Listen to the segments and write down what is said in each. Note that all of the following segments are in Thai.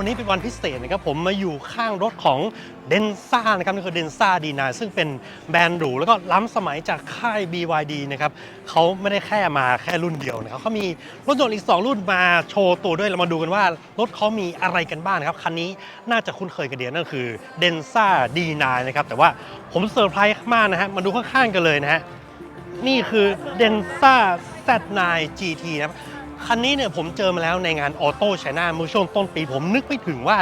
อะครับวันนี้เป็นวันพิเศษนะครับผมมาอยู่ข้างรถของเดนซ่านะครับนี่คือเดนซ่าดีนาซึ่งเป็นแบรนด์หรูแล้วก็ล้ำสมัยจากค่าย BYD นะครับเขาไม่ได้แค่มาแค่รุ่นเดียวนะครับเขามีรถยนต์อีก 2 รุ่นมาโชว์ตัวด้วยเรามาดูกันว่ารถเขามีอะไรกันบ้างนะครับ คันนี้น่าจะคุ้นเคยกันดีนั่นคือเดนซ่าดีนานะครับแต่ว่าผมเซอร์ไพรส์มากนะฮะมาดูข้างๆกันเลยนะฮะนี่คือ Denza Z9 GT นะครับ คันนี้เนี่ยผมเจอมาแล้วในงานออโต้ไชน่าเมื่อช่วงต้นปีผมนึกไม่ถึงว่า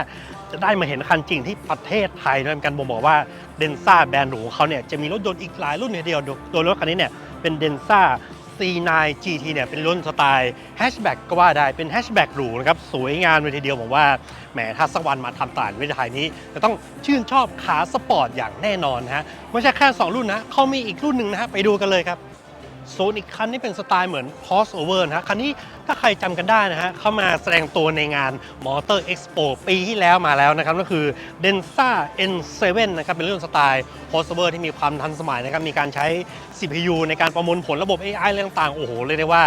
จะได้มาเห็นคันจริงที่ประเทศไทยด้วยกันผมบอกว่า Denza แบรนด์หรูของเขาเนี่ยจะมีรถยนต์อีกหลายรุ่นทีเดียวโดยรถคันนี้เนี่ยเป็น Denza C9 GT เนี่ยเป็นรุ่นสไตล์แฮชแบ็กก็ว่าได้เป็นแฮชแบ็กหรูนะครับสวยงามเลยทีเดียวผมว่าแหมถ้าสักวันมาทำตลาดประเทไทยนี้ จะต้องชื่นชอบขาสปอร์ตอย่างแน่นอนนะฮะไม่ใช่แค่ 2 รุ่นนะเขามีอีกรุ่นหนึ่งนะฮะไปดูกันเลยครับโซนอีกคันนี่เป็นสไตล์เหมือน crossover นะฮะคันนี้ ถ้าใครจำกันได้นะฮะเข้ามาแสดงตัวในงาน Motor Expo ปีที่แล้วมาแล้วนะครับ ก็คือ Denza N7 นะครับ เป็นเรื่องสไตล์ crossover ที่มีความทันสมัยนะครับ มีการใช้ CPU ในการประมวลผลระบบ AI อะไรต่างๆโอ้โห เรียกได้ว่า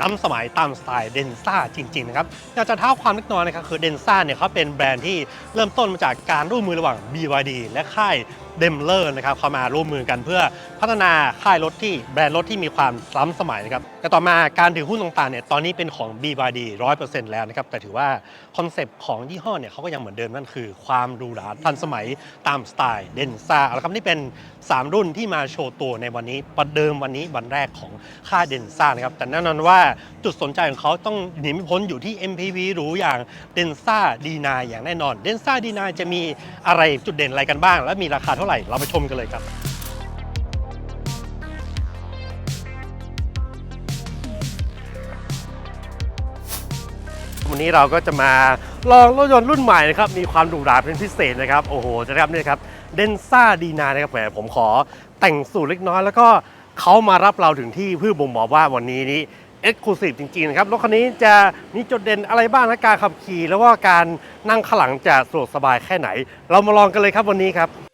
ล้ำสมัยตามสไตล์เดนซ่าจริง ๆ นะครับอยากจะเท้าความเล็กน้อยนะครับ คือเดนซ่าเนี่ยเขาเป็นแบรนด์ที่เริ่มต้นมาจากการร่วมมือระหว่าง BYD และค่ายเดมเลอร์นะครับเข้ามาร่วมมือกันเพื่อพัฒนาค่ายรถที่แบรนด์รถที่มีความล้ำสมัยนะครับแต่ต่อมาการถือหุ้นต่างๆเนี่ยตอนนี้เป็นของ BYD 100%แล้วนะครับ แต่ถือว่าคอนเซปต์ของยี่ห้อเนี่ยเขาก็ยังเหมือนเดิมนั่นคือ ความหรูหราทันสมัยตามสไตล์เดนซ่าเอาละครับนี่เป็น 3 รุ่นที่มาโชว์ตัวในวันนี้ ประเดิมวันนี้วันแรกของค่าเดนซ่านะครับ แต่แน่นอนว่าจุดสนใจของเขาต้องหนีไม่พ้นอยู่ที่ MPV หรูอย่างเดนซ่าดีนาอย่างแน่นอนเดนซ่าดีนาจะมีอะไรจุดเด่นอะไรกันบ้าง และมีราคาเท่าไหร่เราไปชมกันเลยครับ นี้เราก็จะมาลองรถยนต์รุ่นใหม่นะครับ มีความหรูหราเป็นพิเศษนะครับ โอ้โห จะครับนี่ครับเดนซ่าดีนานะครับแหมผมขอแต่งสูตรเล็กน้อย แล้วก็เขามารับเราถึงที่เพื่อบ่งบอกว่าวันนี้นี้เอ็กซ์คลูซีฟจริงๆนะครับรถคันนี้จะมีจุดเด่นอะไรบ้างนะการขับขี่ แล้วว่าการนั่งข้างหลังจะสะดวกสบายแค่ไหน เรามาลองกันเลยครับวันนี้ครับ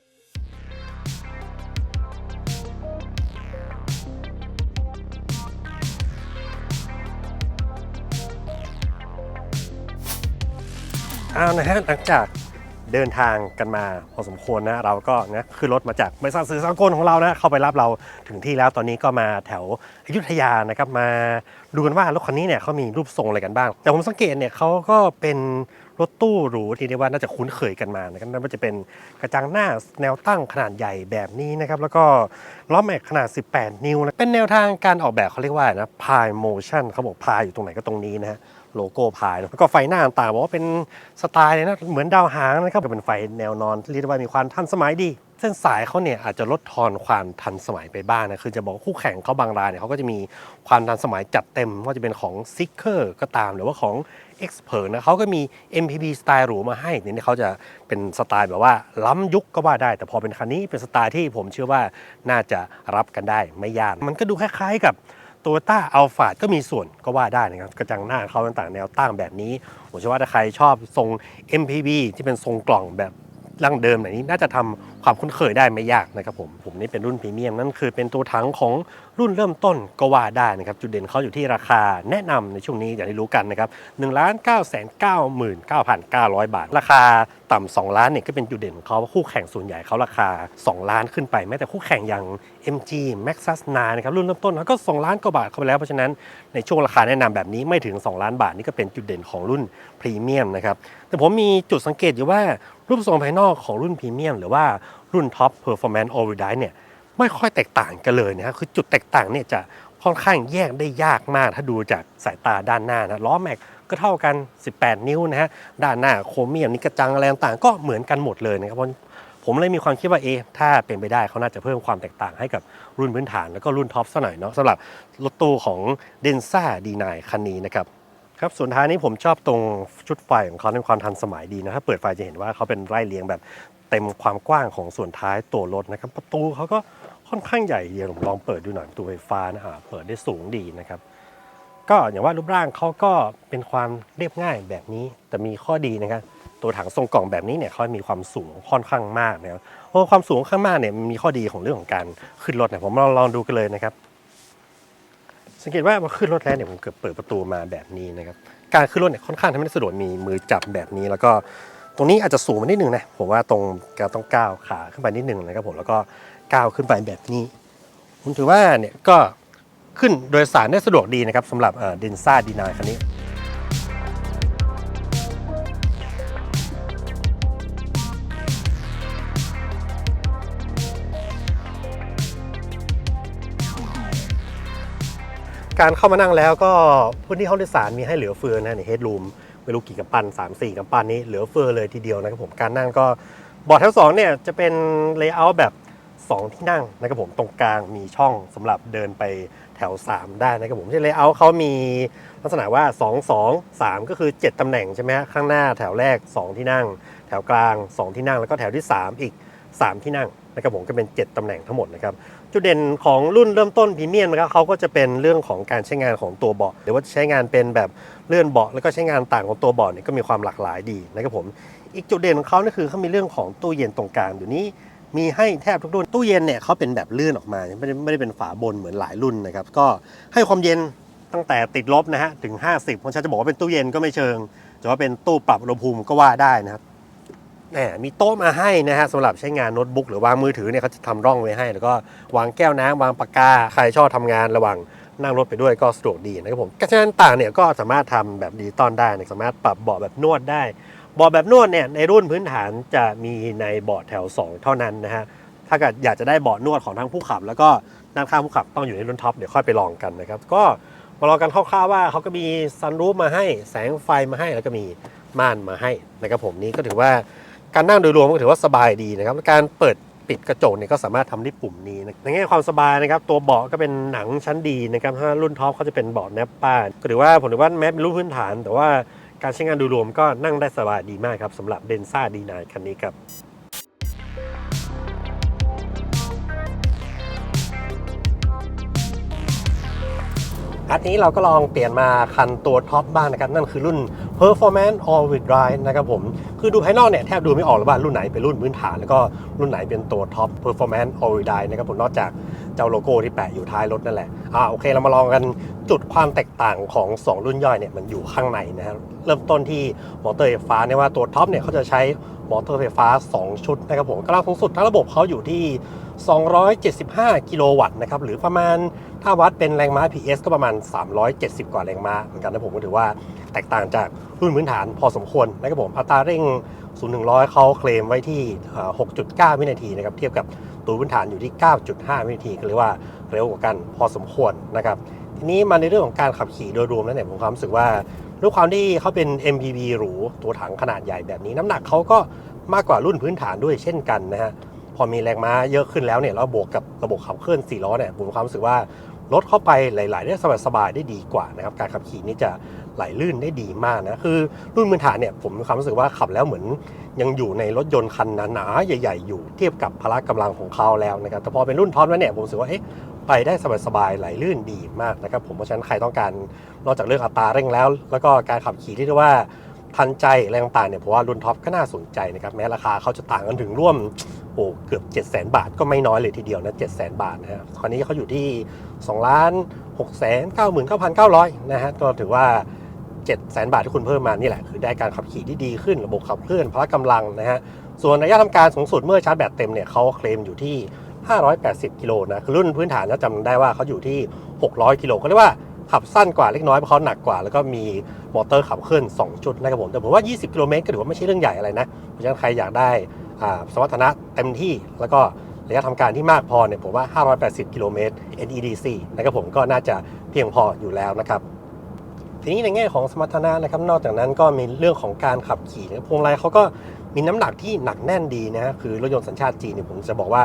เอานะฮะหลังจากเดินทางกันมาพอสมควรนะเราก็นะขึ้นรถมาจากบริษัทสื่อสารกลของเรานะเข้าไปรับเราถึงที่แล้วตอนนี้ก็มาแถวอยุธยานะครับมาดูกันว่ารถคันนี้เนี่ยเขามีรูปทรงอะไรกันบ้าง แต่ผมสังเกตเนี่ยเขาก็เป็น รถตู้หรูที่เรียกว่าน่าจะคุ้นเคยกันมานะครับนั่นก็จะเป็นกระจังหน้าแนวตั้งขนาดใหญ่แบบนี้นะครับ แล้วก็ล้อแม็กขนาด 18 นิ้วนะเป็นแนวทางการออกแบบเขาเรียกว่านะพายโมชั่นเขาบอกพายอยู่ตรงไหนก็ตรงนี้นะฮะโลโก้พายแล้วก็ไฟหน้าต่างบอกว่าเป็นสไตล์เลยนะเหมือนดาวหางนะครับเป็นไฟแนวนอนที่เรียกว่ามีความทันสมัยดี เส้นสายเขาเนี่ยอาจจะลดทอนความทันสมัยไปบ้างนะคือจะบอกว่าคู่แข่งเขาบางรายเนี่ยเขาก็จะมีความทันสมัยจัดเต็มว่าจะเป็นของ s i c k e r ก็ตามหรือว่าของ Expert นะเขาก็มี MPV สไตล์หรูมาให้เนี่ยเขาจะเป็นสไตล์แบบว่าล้ำยุคก็ว่าได้ แต่พอเป็นคันนี้เป็นสไตล์ที่ผมเชื่อว่าน่าจะรับกันได้ไม่ยากมันก็ดูคล้ายๆกับโตโยต้าอัลฟาก็มีส่วนก็ว่าได้นะครับกระจังหน้าเขาต่างๆ แนวตั้งแบบนี้ ผมเชื่อว่าถ้าใครชอบทรง MPV ที่เป็นทรงกล่องแบบ ดั้งเดิมแบบนี้น่าจะทำความคุ้นเคยได้ไม่ยากนะครับผมผมนี่เป็นรุ่นพรีเมียมนั่นคือเป็นตัวถังของ รุ่นเริ่มต้นก็ว่าได้นะครับจุดเด่นเขาอยู่ที่ราคาแนะนำในช่วงนี้อย่างที่รู้กันนะครับ1 9 9 9 9 9 0บาท ราคาต่ำ2ล้านเนี่ยก็เป็นจุดเด่นของเขาคู่แข่งส่วนใหญ่เขาราคา 2 ล้านขึ้นไปแม้แต่คู่แข่งอย่าง MG Maxus 9นะครับรุ่นเริ่มต้นเขาก็ 2 ล้านกว่าบาทเข้าไปแล้วเพราะฉะนั้นในช่วงราคาแนะนำแบบนี้ไม่ถึง 2 ล้านบาทนี่ก็เป็นจุดเด่นของรุ่นพรีเมียมนะครับแต่ผมมีจุดสังเกตอยู่ว่ารูปทรงภายนอกของรุ่นพรีเมียมหรือว่ารุ่น Top Performance All Wheel Drive เนี่ย ไม่ค่อยแตกต่างกันเลยนะครับคือจุดแตกต่างเนี่ยจะค่อนข้างแยกได้ยากมากถ้าดูจากสายตาด้านหน้านะล้อแม็กก็เท่ากัน 18 นิ้วนะฮะด้านหน้าโครเมียมนี่กระจังอะไรต่างๆก็เหมือนกันหมดเลยนะครับเพราะผมเลยมีความคิดว่าเอถ้าเป็นไปได้เขาน่าจะเพิ่มความแตกต่างให้กับรุ่นพื้นฐานแล้วก็รุ่นท็อปซะหน่อยเนาะสำหรับรถตู้ของเดนซ่าดีนายคันนี้นะครับครับส่วนท้ายนี้ผมชอบตรงชุดไฟของเขาในความทันสมัยดีนะถ้าเปิดไฟจะเห็นว่าเขาเป็นไร่เรียงแบบเต็มความกว้างของส่วนท้ายตัวรถนะครับ ประตูเขาก็ ค่อนข้างใหญ่เดียวผมลองเปิดดูหน่อยประตูไฟฟ้านะฮะเปิดได้สูงดีนะครับ ก็อย่างว่ารูปร่างเขาก็เป็นความเรียบง่ายแบบนี้แต่มีข้อดีนะครับตัวถังทรงกล่องแบบนี้เนี่ยเขามีความสูงค่อนข้างมากนะครับเพราะความสูงข้างมากเนี่ยมันมีข้อดีของเรื่องของการขึ้นรถเนี่ยผมลองลองดูกันเลยนะครับ สังเกตว่าพอขึ้นรถแล้วเนี่ยผมเกิดเปิดประตูมาแบบนี้นะครับการขึ้นรถเนี่ยค่อนข้างทำให้สะดวกมีมือจับแบบนี้แล้วก็ตรงนี้อาจจะสูงมานิดนึงนะผมว่าตรงการต้องก้าวขาขึ้นไปนิดนึงนะครับผมแล้วก็ ก้าวขึ้นไปแบบนี้ ผมถือว่าเนี่ยก็ขึ้นโดยสารได้สะดวกดีนะครับสำหรับเดนซ่าดีนายคันนี้การเข้ามานั่งแล้วก็พื้นที่ห้องโดยสารมีให้เหลือเฟือนะในเฮดรูมไม่รู้กี่กำปั้น3 4กำปั้นนี้เหลือเฟือเลยทีเดียวนะครับผมการนั่งก็เบาะแถวสองเนี่ยจะเป็นเลเยอร์แบบ 2 ที่นั่งนะครับผมตรงกลางมีช่องสำหรับเดินไปแถว 3 ได้นะครับผมที่เลเยอร์เขามีลักษณะว่า 2 2 3 ก็คือ 7ตำแหน่งใช่ไหมข้างหน้าแถวแรก 2 ที่นั่ง แถวกลาง 2 ที่นั่ง แล้วก็แถวที่ 3 อีก 3 ที่นั่งนะครับผมก็เป็น 7ตำแหน่งทั้งหมดนะครับจุดเด่นของรุ่นเริ่มต้นพรีเมียมนะครับเขาก็จะเป็นเรื่องของการใช้งานของตัวเบาะหรือว่าใช้งานเป็นแบบเลื่อนเบาะแล้วก็ใช้งานต่างของตัวเบาะเนี่ยก็มีความหลากหลายดีนะครับผมอีกจุดเด่นของเขานี่คือเขามีเรื่องของตู้เย็นตรงกลางเดี๋ยวนี้ มีให้แทบทุกรุ่น ตู้เย็นเนี่ยเขาเป็นแบบเลื่อนออกมา ไม่ได้ไม่ได้เป็นฝาบนเหมือนหลายรุ่นนะครับ ก็ให้ความเย็นตั้งแต่ติดลบนะฮะถึง 50เพราะฉันจะบอกว่าเป็นตู้เย็นก็ไม่เชิงแต่ว่าเป็นตู้ปรับอุณหภูมิก็ว่าได้นะครับแหมมีโต๊ะมาให้นะฮะสำหรับใช้งานโน้ตบุ๊กหรือวางมือถือเนี่ยเขาจะทำร่องไว้ให้ แล้วก็วางแก้วน้ำวางปากกาใครชอบทำงานระหว่างนั่งรถไปด้วยก็สะดวกดีนะครับผมกระชั้นต่างเนี่ยก็สามารถทำแบบดิจิตอลได้นะสามารถปรับเบาะแบบนวดได้ เบาะแบบนวดเนี่ยในรุ่นพื้นฐานจะมีในเบาะแถว 2 เท่านั้นนะฮะ ถ้าเกิดอยากจะได้เบาะนวดของทั้งผู้ขับ แล้วก็นั่งข้างผู้ขับต้องอยู่ในรุ่นท็อปเดี๋ยวค่อยไปลองกันนะครับ ก็มาลองกันคร่าวๆว่าเขาก็มีซันรูฟมาให้แสงไฟมาให้แล้วก็มีม่านมาให้นะครับผมนี่ก็ถือว่าการนั่งโดยรวมก็ถือว่าสบายดีนะครับการเปิดปิดกระจกเนี่ยก็สามารถทำได้ปุ่มนี้นะในแง่ความสบายนะครับ ตัวเบาะก็เป็นหนังชั้นดีนะครับถ้ารุ่นท็อปเขาจะเป็นเบาะแนปป้าก็ถือว่าผมถือว่าแม้เป็นรุ่นพื้นฐาน แต่ว่า การใช้งานโดยรวมก็นั่งได้สบายดีมากครับสำหรับเดนซ่าดีนายคันนี้ครับอันนี้เราก็ลองเปลี่ยนมาคันตัวท็อปบ้างนะครับ นั่นคือรุ่น Performance All Wheel Drive นะครับผม คือดูภายนอกเนี่ย แทบดูไม่ออกเลยว่ารุ่นไหนเป็นรุ่นพื้นฐาน แล้วก็รุ่นไหนเป็นตัวท็อป Performance All Wheel Drive นะครับผมนอกจาก เจ้าโลโก้ที่แปะอยู่ท้ายรถนั่นแหละอ่าโอเคเรามาลองกันจุดความแตกต่างของ 2 รุ่นย่อยเนี่ยมันอยู่ข้างในนะครับเริ่มต้นที่มอเตอร์ไฟฟ้าเนี่ยว่าตัวท็อปเนี่ยเขาจะใช้มอเตอร์ไฟฟ้า 2 ชุดนะครับผมกำลังสูงสุดทั้งระบบเขาอยู่ที่ 275 กิโลวัตต์นะครับหรือประมาณถ้าวัดเป็นแรงม้า PS ก็ประมาณ 370 กว่าแรงม้าเหมือนกันนะผมก็ถือว่าแตกต่างจากรุ่นพื้นฐานพอสมควรนะครับผมอัตราเร่ง 0 1 0 0 เขาเคลมไว้ที่ 6.9 วินาทีนะครับ เทียบกับตัวพื้นฐานอยู่ที่ 9.5 วินาที ก็เรียกว่าเร็วกว่ากันพอสมควรนะครับ ทีนี้มาในเรื่องของการขับขี่โดยรวมแล้วเนี่ยผมความรู้สึกว่าด้วยความที่เขาเป็น MPV หรูตัวถังขนาดใหญ่แบบนี้ น้ำหนักเขาก็มากกว่ารุ่นพื้นฐานด้วยเช่นกันนะฮะพอมีแรงม้าเยอะขึ้นแล้วเนี่ยแล้วบวกกับระบบขับเคลื่อน4ล้อเนี่ยผมความรู้สึกว่า ลดเข้าไปไหลๆได้สบายๆได้ดีกว่านะครับการขับขี่นี่จะไหลลื่นได้ดีมากนะคือรุ่นพื้นฐานเนี่ยผมมีความรู้สึกว่าขับแล้วเหมือน ยังอยู่ในรถยนต์คันหนาๆใหญ่ ๆ อยู่เทียบกับพละกำลังของเขาแล้วนะครับแต่พอเป็นรุ่นท็อปแล้วเนี่ยผมรู้สึกว่าเอ๊ะไปได้สบายๆไหลลื่นดีมากนะครับผมเพราะฉะนั้นใครต้องการนอกจากเรื่องอัตราเร่งแล้ว แล้วก็การขับขี่ที่เรียกว่าทันใจอะไรต่างๆเนี่ยผมว่ารุ่นท็อปก็น่าสนใจนะครับแม้ราคาเขาจะต่างกันถึงร่วม โอ้เกือบ7 0 0 0 0 0 บาทก็ไม่น้อยเลยทีเดียวนะ 7 0 0 0 0 0บาทนะฮะคราวนี้เขาอยู่ที่2ล้าน6แสน99,900นะฮะก็ถือว่า7 0 0 0 0 0 บาทที่คุณเพิ่มมานี่แหละ คือได้การขับขี่ที่ดีขึ้น ระบบขับเคลื่อนพละกำลังนะฮะ ส่วนระยะทำการสูงสุดเมื่อชาร์จแบตเต็มเนี่ยเขาเคลมอยู่ที่ 580 กิโลนะ คือรุ่นพื้นฐานจะจำได้ว่าเขาอยู่ที่ 600 กิโลก็เรียกว่าขับสั้นกว่าเล็กน้อยเพราะเขาหนักกว่า แล้วก็มีมอเตอร์ขับเคลื่อน 2 จุดนะครับผม แต่ผมว่า 20 กิโลเมตรก็ถือว่าไม่ใช่เรื่องใหญ่อะไรนะ เพราะฉะนั้นใครอยากได้ สมรรถนะเต็มที่ แล้วก็ระยะทำการที่มากพอเนี่ยผมว่า 580 กิโลเมตร NEDC นะครับผมก็น่าจะเพียงพออยู่แล้วนะครับทีนี้ในแง่ของสมรรถนะนะครับนอกจากนั้นก็มีเรื่องของการขับขี่นะพวงมาลัยเขาก็มีน้ำหนักที่หนักแน่นดีนะคือรถยนต์สัญชาติจีนเนี่ยผมจะบอกว่า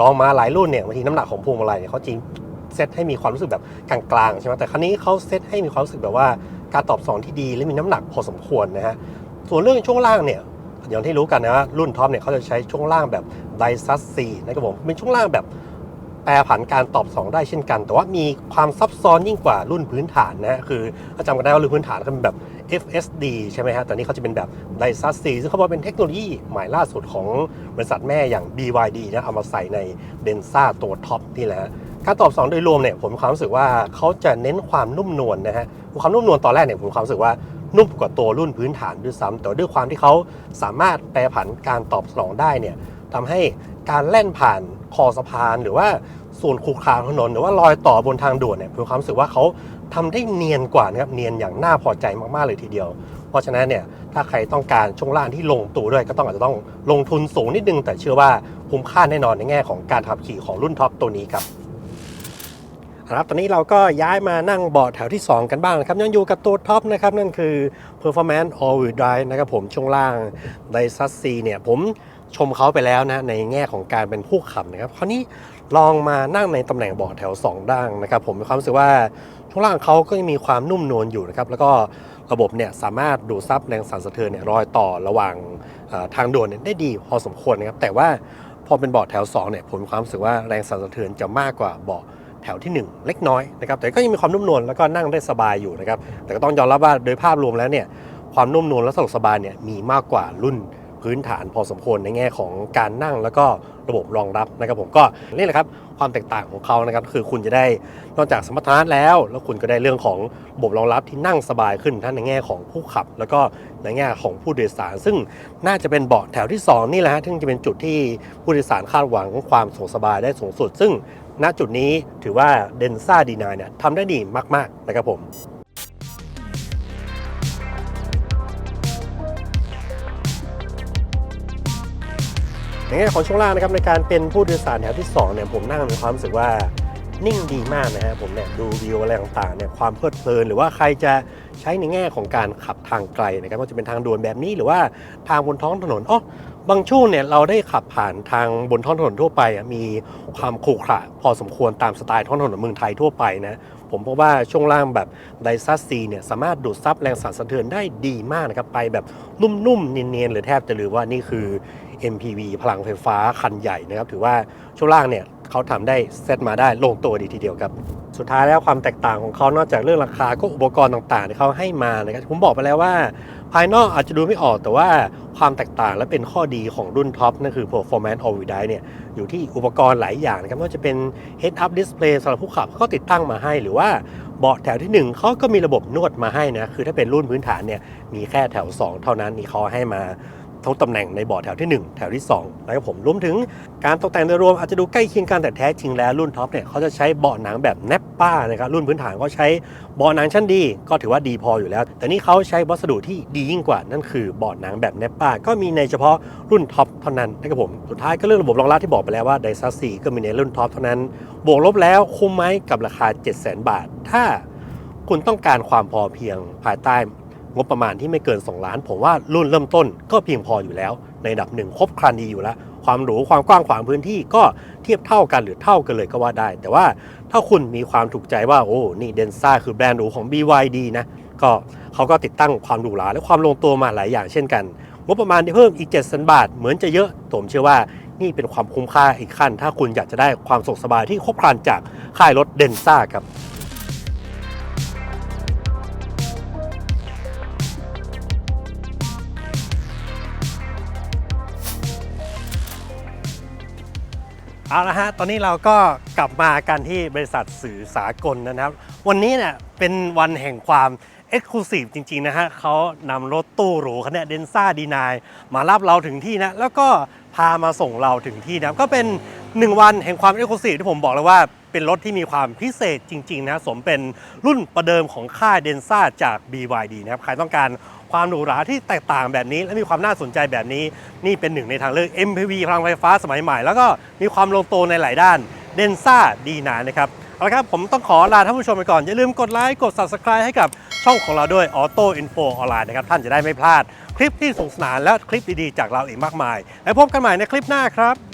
ลองมาหลายรุ่นเนี่ยบางทีน้ำหนักของพวงมาลัยเนี่ยเขาจริงเซตให้มีความรู้สึกแบบกลางๆใช่ไหมแต่ครั้นี้เขาเซตให้มีความรู้สึกแบบว่าการตอบสนองที่ดีและมีน้ำหนักพอสมควรนะฮะส่วนเรื่องช่วงล่างเนี่ย อย่างที่รู้กันนะว่ารุ่นท็อปเนี่ยเขาจะใช้ช่วงล่างแบบไดซัสซีนะครับผมเป็นช่วงล่างแบบแปรผันการตอบสนองได้เช่นกัน แต่ว่ามีความซับซ้อนยิ่งกว่ารุ่นพื้นฐานนะฮะคือถ้าจำกันได้ว่ารุ่นพื้นฐานเขาเป็นแบบ FSD ใช่ไหมฮะแต่นี่เขาจะเป็นแบบไดซัสซีซึ่งเขาบอกเป็นเทคโนโลยีใหม่ล่าสุดของบริษัทแม่อย่าง BYD นะเอามาใส่ในเดนซ่าตัวท็อปนี่แหละการตอบสนองโดยรวมเนี่ยผมความรู้สึกว่าเขาจะเน้นความนุ่มนวลนะฮะความนุ่มนวลตอนแรกเนี่ยผมความรู้สึกว่า นุ่มกว่าตัวรุ่นพื้นฐานด้วยซ้ำแต่ด้วยความที่เขาสามารถแปรผันการตอบสนองได้เนี่ยทำให้การแล่นผ่านคอสะพาน หรือว่าส่วนขรุขระถนน หรือว่ารอยต่อบนทางด่วนเนี่ยผมมีความรู้สึกว่าเขาทำได้เนียนกว่านะครับเนียนอย่างน่าพอใจมากๆเลยทีเดียว เพราะฉะนั้นเนี่ยถ้าใครต้องการช่วงล่างที่ลงตัวด้วย ก็ต้องอาจจะต้องลงทุนสูงนิดนึง แต่เชื่อว่าคุ้มค่าแน่นอนในแง่ของการขับขี่ของรุ่นท็อปตัวนี้ครับ ครับตอนนี้เราก็ย้ายมานั่งเบาะแถวที่ 2 กันบ้างนะครับ ยังอยู่กับตัวท็อปนะครับ นั่นคือ Performance All Wheel Drive นะครับผมช่วงล่าง d a i s u C เนี่ยผมชมเขาไปแล้วนะในแง่ของการเป็นผู้ขับนะครับคราวนี้ลองมานั่งในตำแหน่งเบาะแถว 2 ด้านนะครับ ผมมีความรู้สึกว่าช่วงล่างเขาก็ยังมีความนุ่มนวลอยู่นะครับแล้วก็ระบบเนี่ยสามารถดูดซับแรงสั่นสะเทือนเนี่ยรอยต่อระหว่างทางด่วนเนี่ยได้ดีพอสมควรนะครับแต่ว่าพอเป็นเบาะแถว2เนี่ยผมมีความรู้สึกว่าแรงสั่นสะเทือนจะมากกว่าเบาะ แถวที่ 1 เล็กน้อยนะครับแต่ก็ยังมีความนุ่มนวลแล้วก็นั่งได้สบายอยู่นะครับแต่ก็ต้องยอมรับว่าโดยภาพรวมแล้วเนี่ยความนุ่มนวลและสะดวกสบายเนี่ยมีมากกว่ารุ่นพื้นฐานพอสมควรในแง่ของการนั่งแล้วก็ระบบรองรับนะครับผมก็นี่แหละครับความแตกต่างของเขานะครับคือคุณจะได้นอกจากสมรรถนะแล้ว แล้วคุณก็ได้เรื่องของระบบรองรับที่นั่งสบายขึ้นทั้งในแง่ของผู้ขับ แล้วก็ในแง่ของผู้โดยสาร ซึ่งน่าจะเป็นเบาะแถวที่สองนี่แหละฮะซึ่งจะเป็นจุดที่ผู้โดยสารคาดหวังความสะดวกสบายได้สูงสุด ซึ่ง ณจุดนี้ถือว่าเดนซ่าดีนาเนี่ยทำได้ดีมาก ๆ นะครับผมในแง่ของช่วงล่างนะครับในการเป็นผู้โดยสารแถวที่2เนี่ยผมนั่งมีความรู้สึกว่า นิ่งดีมากนะฮะผมเนี่ยดูวิวอะไรต่างๆเนี่ยความเพลิดเพลิน หรือว่าใครจะใช้ในแง่ของการขับทางไกลนะครับว่าจะเป็นทางด่วนแบบนี้หรือว่าทางบนท้องถนนอ๋อบางช่วงเนี่ยเราได้ขับผ่านทางบนท้องถนนทั่วไปอะมีความขรุขระพอสมควรตามสไตล์ท้องถนนเมืองไทยทั่วไปนะผมพบว่าช่วงล่างแบบไดซัสซีเนี่ยสามารถดูดซับแรงสั่นสะเทือนได้ดีมากนะครับไปแบบนุ่มๆเนียนๆหรือแทบจะหรือว่านี่คือ MPV พลังไฟฟ้าคันใหญ่นะครับถือว่าช่วงล่างเนี่ย เขาทำได้เซตมาได้ลงตัวดีทีเดียวครับ สุดท้ายแล้วความแตกต่างของเขานอกจากเรื่องราคาก็อุปกรณ์ต่างๆที่เขาให้มานะครับผมบอกไปแล้วว่า ภายนอกอาจจะดูไม่ออกแต่ว่าความแตกต่างและเป็นข้อดีของรุ่นท็อปนั่นคือ performance all wheel drive เนี่ยอยู่ที่อุปกรณ์หลายอย่างนะครับไม่ว่าจะเป็น head up display สำหรับผู้ขับเขาติดตั้งมาให้หรือว่าเบาะแถวทีหนึ่1เขาก็มีระบบนวดมาให้นะคือถ้าเป็นรุ่นพื้นฐานเนี่ยมีแค่แถว 2 เท่านั้นนี่เขาให้มา ทุกตำแหน่งในบอร์ดแถวที่ 1 แถวที่2นะครับผมรวมถึงการตกแต่งโดยรวมอาจจะดูใกล้เคียงกันแต่แท้จริงแล้วรุ่นท็อปเนี่ยเขาจะใช้เบาะหนังแบบแนปป้านะครับรุ่นพื้นฐานก็ใช้เบาะหนังชั้นดี ก็ถือว่าดีพออยู่แล้ว แต่นี่เขาใช้วัสดุที่ดียิ่งกว่านั่นคือเบาะหนังแบบแนปป้า ก็มีในเฉพาะรุ่นท็อปเท่านั้นนะครับผมสุดท้ายก็เรื่องระบบรองรับที่บอกไปแล้วว่าไดซัสซีก็มีในรุ่นท็อปเท่านั้น บวกลบแล้วคุ้มไหมกับราคา 7 0 0 0 0 0 บาท ถ้าคุณต้องการความพอเพียงภายใต้ งบประมาณที่ไม่เกิน 2 ล้าน ผมว่ารุ่นเริ่มต้นก็เพียงพออยู่แล้ว ในดับหนึ่งครบครันดีอยู่แล้ว ความหรูความกว้างขวางพื้นที่ก็เทียบเท่ากันหรือเท่ากันเลยก็ว่าได้ แต่ว่าถ้าคุณมีความถูกใจว่าโอ้นี่เดนซ่าคือแบรนด์หรูของ BYD นะก็เขาก็ติดตั้งความหรูหราและความลงตัวมาหลายอย่างเช่นกันงบประมาณที่เพิ่มอีก7 0 0 0 0 บาท เหมือนจะเยอะผมเชื่อว่านี่เป็นความคุ้มค่าอีกขั้น ถ้าคุณอยากจะได้ความสุขสบายที่ครบครันจากค่ายรถเดนซ่าครับ เอาละฮะ ตอนนี้เราก็กลับมากันที่บริษัทสื่อสากลนะครับ วันนี้เนี่ยเป็นวันแห่งความเอ็กซ์คลูซีฟจริง ๆ นะฮะเขานำรถตู้หรูคันเนี้เดนซ่าดีนายมารับเราถึงที่นะ แล้วก็พามาส่งเราถึงที่นะ ก็เป็น 1 วันแห่งความเอ็กซ์คลูซีฟที่ผมบอกเลยว่า เป็นรถที่มีความพิเศษจริง ๆ นะสมเป็นรุ่นประเดิมของค่ายเดนซ่าจาก BYD นะครับ ใครต้องการความหรูหราที่แตกต่างแบบนี้ และมีความน่าสนใจแบบนี้ นี่เป็นหนึ่งในทางเลือก MPV พลังไฟฟ้าสมัยใหม่ แล้วก็มีความลงตัวในหลายด้านเดนซ่าดีนานะครับเอาละครับ ผมต้องขอลาท่านผู้ชมไปก่อน อย่าลืมกดไลค์กด Subscribe ให้กับช่องของเราด้วย Auto Info ออนไลน์นะครับ ท่านจะได้ไม่พลาด คลิปที่สนุกสนานและคลิปดี ๆ จากเราอีกมากมาย แล้วพบกันใหม่ในคลิปหน้าครับ